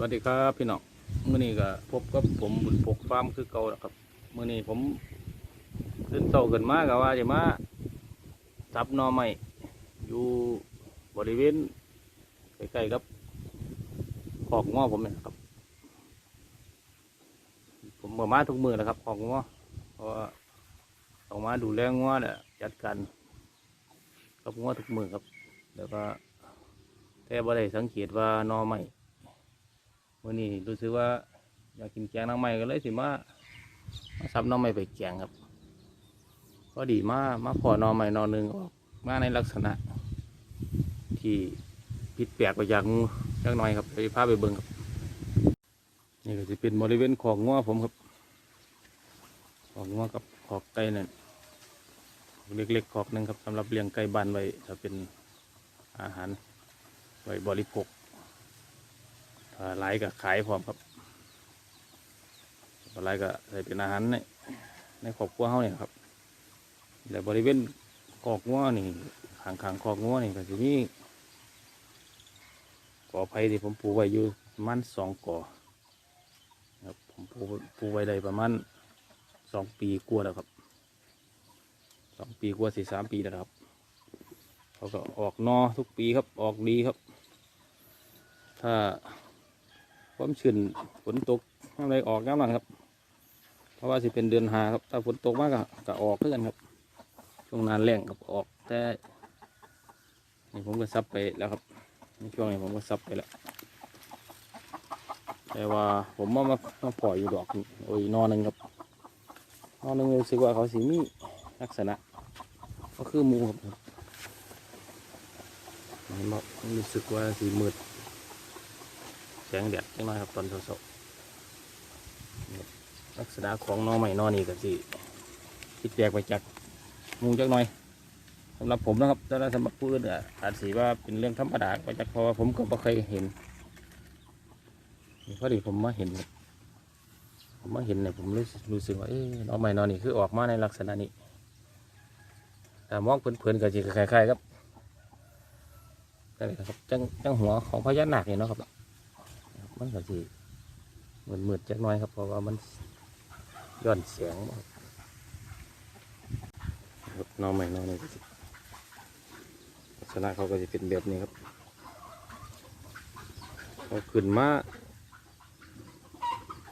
สวัสดีครับพี่น้องมื่อนี้ก็พบกับผมบุญพกฟาร์มคือเก่าครับเมื่อนี้ผมขึ้นโตขึ้นมาก็ว่าจะมาจับนอไม้อยู่บริเวณใกล้ๆกับขอกง้อผมเนี่ยครับ ผมก็มาทุกมือแหล้วครับขอกง้อเพราะว่าต้องมาดูแลง้อเนี่ยจัดการกับง้อทุกมือครับ แล้วก็แต่บ่ได้สังเกตว่านอไม้มื่ อนี้รู้สึกว่าอยากกินแกงน้ำใหม่ก็เลยสิมามาซับน้ำใหม่ไปแกงครับก็ดีมากมาพอนอใหม่นอนหนึ่งออกมาในลักษณะ ที่ผิดแปลกไปจากหมู่จักหน่อยครับไปพาไปเบิ่งครับ นี่ก็จะเป็นบริเวณของงัวผมครับ ของงัวกับขอกไก่นั่นเล็กๆขอกหนึ่งครับสำหรับเลี้ยงไก่บ้านไว้ถ้าเป็นอาหารไว้บริโภค หลายก็ขายพร้อมครับปลาไหลก็ใส่เป็นอาหารในในครอบครัวเขาเนี่ยครับแต่บริเวณคอกงัวนี่ขางขางๆคอกงัวนี่ก็จะมีกอไผ่ที่ผมปลูกไว้อยู่ประมาณสองกอครับผมปลูกปลูกไว้ได้ประมาณสองปีกว่าแล้วครับสองปีกว่าสี่สามปีแล้วครับเขาก็ออกนอทุกปีครับออกดีครับ ถ้า ความชื้นฝนตกอะไรออกน้ำนั้นครับ เพราะว่าสิเป็นเดือนหาครับ ถ้าฝนตกมากก็ก็ออกเพื่อนครับ ช่วงนานแรงกับออก แต่นี่ผมก็ซับไปแล้วครับในช่วงนี้ผมก็ซับไปแล้วแต่ว่าผมว่ามามาปล่อยอยู่ดอกโอ้ยนอนหนึ่งครับนอนหนึ่งรู้สึกว่าเขาสีมีลักษณะ ก็คือมูครับมันบอกรู้สึกว่าสีมืด แสงแดดจังน้อยครับตอนเช้าๆลักษณะของหนอใหม่นอนี่ก็สิคิดแปลกไปจากมูจักหน่อยสำหรับผมนะครับแต่สำหรับผู้อื่นอะอาจสิว่าเป็นเรื่องธรรมดาไปจากเพราะว่าผมก็ไม่เคยเห็นพอดีผมมาเห็น ผมมาเห็นเนี่ยผมรู้สึกรู้สึกว่าเอ๊ะหนอใหม่นอนี่คือออกมาในลักษณะนี้แต่มองเพื่อนๆก็จะคล้ายๆครับนั่นแหละครับจังจังหัวของพญานาคเนี่ยเนาะครับ มันก็สิมืดมืดจักน้อยครับ เพราะว่ามันย้อนเสียงนองใหม่นองนี่ลักษณะเขาก็จะเป็นแบบนี้ครับเขาขึ้นมา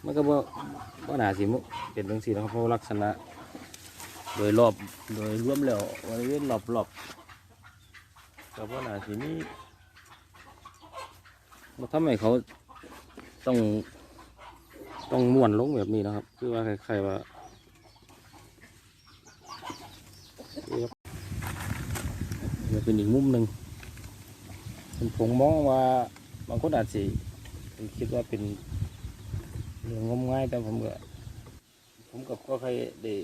มันก็บ่บ่หนาสิมุเป็นจังซี่นะครับเพราะลักษณะ โดยรอบโดยรวมแล้วบริเวณรอบรอบๆก็บ่หนาสิมีมาทำให้เขา ต้อง ต้องม้วนลงแบบนี้นะครับ คือว่าใครๆว่าเป็นอีกมุมหนึ่งผมผมมองว่าบางคนอาจสิคิดว่าเป็นเรื่องงมง่ายแต่ผมก็ผมกับก็เคยได้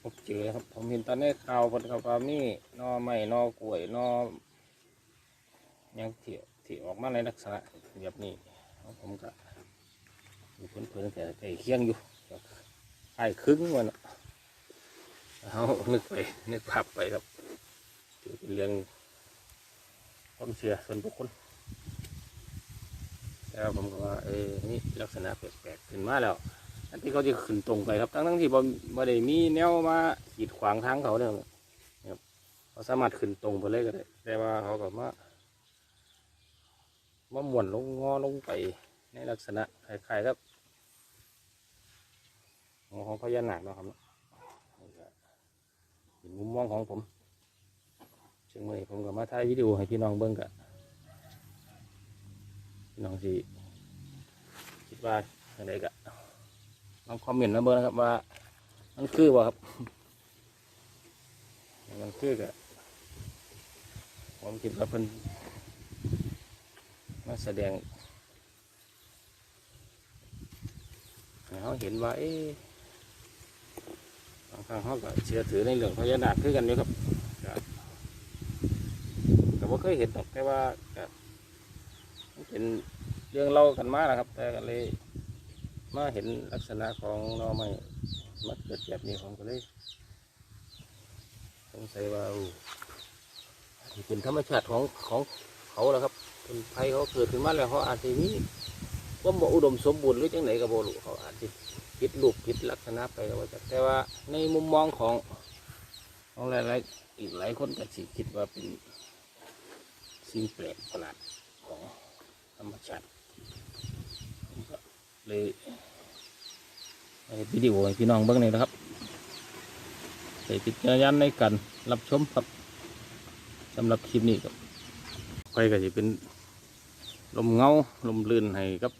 พบเจอครับ ผมเห็นตอนนี้ข่าวคนข่าวามีนอไม้นอกล้วยนอยังเที่ยวที่ออกมาในลักษณะแบบนี้ ผมก็อยู่เพื่อนๆแต่ใกล้เคียงอยู่ไอ้ครึ่งวันเอานึกไปนึกภาพไปครับถือเป็นเรื่องความเชื่อส่วนบุคคลแล้วผมก็ว่าเออนี่ลักษณะแปลกๆขึ้นมาแล้ว อันที่เขาจะขึ้นตรงไปครับทั้งทั้งๆที่บ่บ่ได้มีแนวมาขีดขวางทางเขาเนี่ยครับเขาสามารถขึ้นตรงไปเลยก็ได้แต่ว่าเขาก็มา มาหมุนลงงอลงไปในลักษณะคล้ายๆครับของของพญานาคนะครับเนาะนี่ก็เป็นมุมมองของผมซึ่งมื่อนี้ผมก็มาถ่ายวิดีโอให้พี่น้องเบิ่งกะพี่น้องสิคิดว่าอะไรกะลองคอมเมนต์มาเบิ่งนะครับว่ามันคือบ่ครับมันคือกะผมคิดว่าเพิ่น มาแสดงเขาเห็นว่าเอ๊ะบางครั้งเขาก็เชื่อถือในเรื่องพญานาคคือกันอยู่ครับก็ก็บ่เคยเห็นหรอกแต่ว่าเป็นเรื่องเล่ากันมานะครับ แต่ก็เลยมาเห็นลักษณะของนอไม้มาเกิดแบบนี้ผมก็เลยสงสัยว่าอู้นี่เป็นธรรมชาติของของเขาแล้วครับ ผต้นไผ่เขาเกิดขึ้นมาแล้วเขาอาจจะมีว่าบ่อุดมสมบูรณ์หรือจังไหนก็บ่รู้เขาอาจจะผิดรูปผิดลักษณะไปว่าจักแต่ว่าในมุมมองของของหลายๆอีกหลายคนก็สิคิดว่าเป็นสิ่งแปลกประหลาดของธรรมชาติเลยวิดีโอพี่น้องเบิ่งนี่นะครับใส่ปิจารณญาณในการรับชมครับสำหรับคลิปนี้ครับไฟก็จะเป็น ลมเงาลมลื่นให้กับ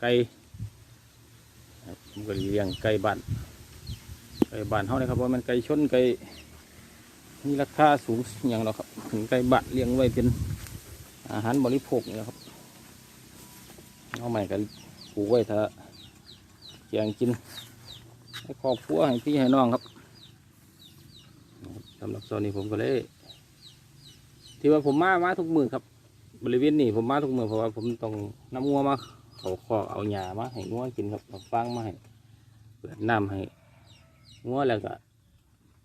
ไก่ผมก็เลี้ยงไก่บ้านไก่บ้านเขาเลยครับว่ามันไก่ชนไก่มีราคาสูงอย่างเราครับ ถึงไก่บ้านเลี้ยงไว้เป็นอาหารบริโภคนี่ครับเอาใหม่กันปลูกไว้ถ้าแกงกินให้ครอบครัวให้พี่ให้น้องครับสำหรับโซนนี้ผมก็เลยที่ว่าผมมามาทุกมือครับ บริเวณนี้ผมมาทุกเมื่อเพราะว่าผมต้องน้ำงัวมาเขาคอกเอาหญ้ามาให้งัวกินครับเอาฟางมาให้เปิดน้ำให้งัวแล้วก็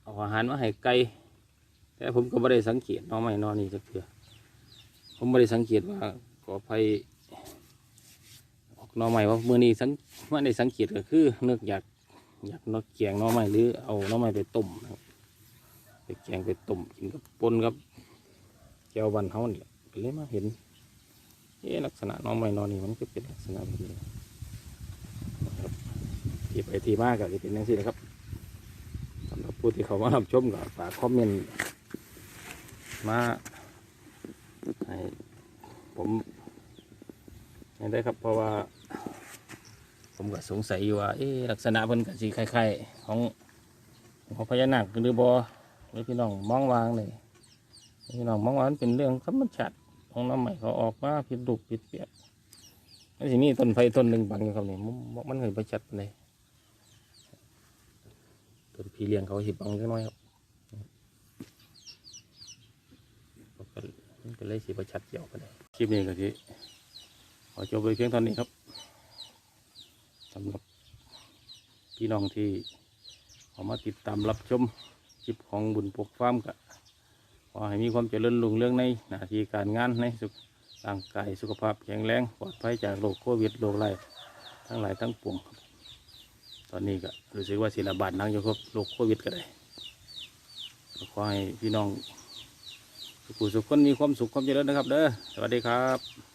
เอาอาหารมาให้ไก่แต่ผมก็ไม่ได้สังเกตน้องไม่นอนนี่จะเพื่อผมไม่ได้สังเกตว่าขออภัยออกน้องใหม่ว่าเมื่อนี้สังไม่ได้สังเกตก็คือเนึกอยากอยากนกแกงน้องใหม่หรือเอาน้องใหม่ไปต้มนะครับไปแกงไปต้มกินกับปนกับแก้วบันเฮานี่แหละ ก็เลยมาเห็นเอ๊ลักษณะน้องไม่นอนนี่มันก็เป็นลักษณะแบบนี้นะครับที่ไปที่มาก็จะเป็นอย่างนี้นะครับสำหรับผู้ที่เขามารับชมก็ฝากคอมเมนต์มาให้ผมให้ได้ครับเพราะว่า ผมก็สงสัยอยู่ว่าเอ๊ลักษณะเพิ่นกับสีคล้ายๆของของพญานาคหรือบอหรือพี่น้องมองวางเลยพี่น้องมองวามันเป็นเรื่องธรรมชาติ ของน้ำใหม่เขาออกมาผิดรูปผิดเปียกมันสิมีต้นไผ่ต้นหนึ่งบังอยู่ครับนี่มันมันเคยปชัดปานใดต้นพีเลี้ยงเขาสิบบังจักน้อยครับก็มันก็เลยสิประชัดเกี่ยวกันเลยคลิปนี้ก็ที่ขอจบไปเพียงเท่านี้ครับสำหรับพี่น้องที่ขามาติดตามรับชมคลิปของบุญปกฟาร์มกับ ขอให้มีความเจริญรุ่งเรืองในหน้าที่การงานในสุขร่างกายสุขภาพแข็งแรงปลอดภัยจากโรคโควิดโรคไรทั้งหลายทั้งปวงครับ ตอนนี้ก็รู้สึกว่าศิลบาดนังอยู่ครับโรคโควิดก็ได้ขอให้พี่น้องสุขสุขคนมีความสุขความเจริญนะครับ เด้อสวัสดีครับ